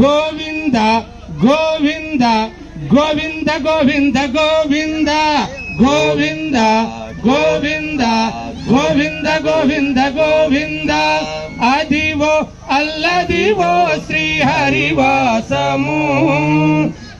ಗೋವಿಂದ ಗೋವಿಂದ ಗೋವಿಂದ ಗೋವಿಂದ ಗೋವಿಂದ ಗೋವಿಂದ ಗೋವಿಂದ ಗೋವಿಂದ ಗೋವಿಂದ ಗೋವಿಂದ. ಅದಿವೋ ಅಲ್ಲದಿವೋ ಶ್ರೀ ಹರಿವಾಸಮೂ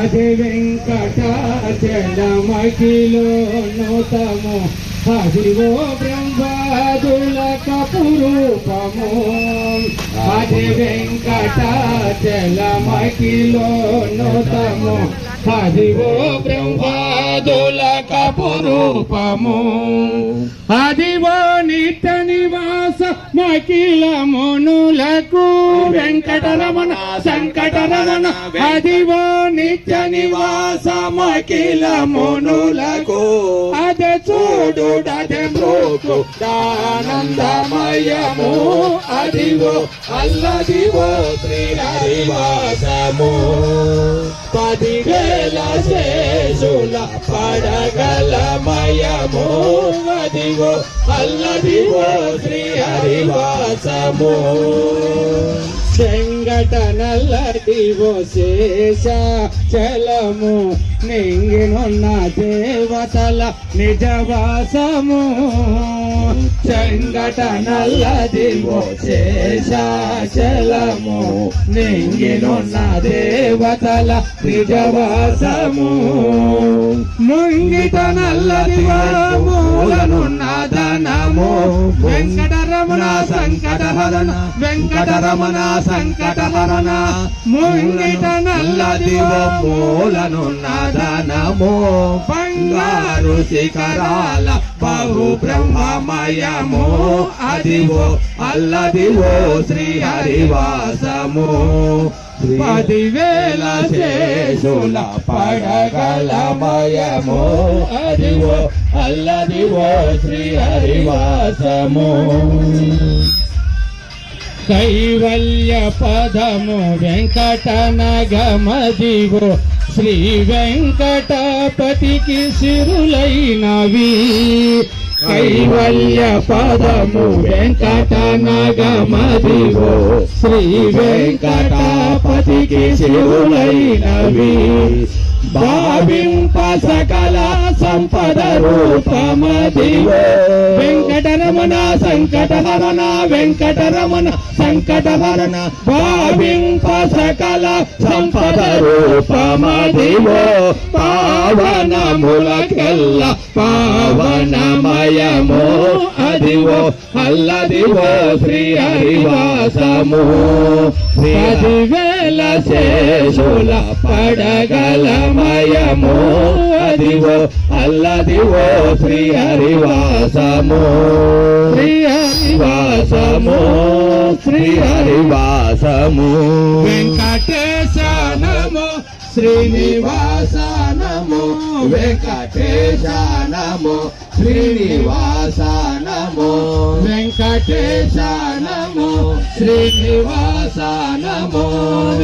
అదే వెంకటాచలమకిలో నూతము అదివో బ్రహ్మాదుల కపురూపము. అదే వెంకటాచలమకిలో నూతము అదివో బ్రహ్మాదుల కపురూపము అదివో నిత్య నివాస మకిల మునులకు వెంకటరమణ సంకటరమణ అదివో నిత్య నివాస మకిల మునులకు అదే చూడు మృకు. దానందమయము అదివో అల్లదివో శ్రీహరివాసము పదివేల శేషుల పడగలమయము అదివో అల్లదివో శ్రీహరివాసము చెంగట నల్లటి శేష చలము నింగినున్న దేవతల నిజవాసము. చెంగట నల్లదివో శేష చలము నింగినున్న దేవతల నిజవాసము. ముంగిట నల్లది మూలనున్న ధనము వెంకటరమణ సంకటహరణ వెంకటరమణ సంకటహరణ ముంగిట నల్లదివో మూలనున్న ధనము బంగారు శిఖరాల బహు బ్రహ్మమయము అదివో అల్లదివో శ్రీ హరివాసము. పదివేల శేషుల పడగలమయము అదివో అల్లదివో శ్రీ హరివాసము. కైవల్య పదము వెంకటనగమదివో శ్రీ వెంకటపతికి సిరులైనవి. కైవల్య పదము వెంకట నగమదివో శ్రీ వెంకటాపతికి శివులైనవి. భావింప సకల సంపద రూపమదివో వెంకటరమణ సంకటహరణ వెంకటరమణ సంకటహరణ. భావింప సకల సంపద రూపమదివో పావనములకెల్ల పావనమయమో అదివో అల్లదివో శ్రీ హరివాసము. పదివేల శేషుల పడగలమయము. అదివో అల్లదివో శ్రీ హరివాసము. శ్రీ హరివాసము. శ్రీ హరివాసము. వెంకటేశ నమో శ్రీనివాస నమో వెంకటేశ నమో శ్రీనివాస నమో వెంకటేశ నమో శ్రీనివాస నమో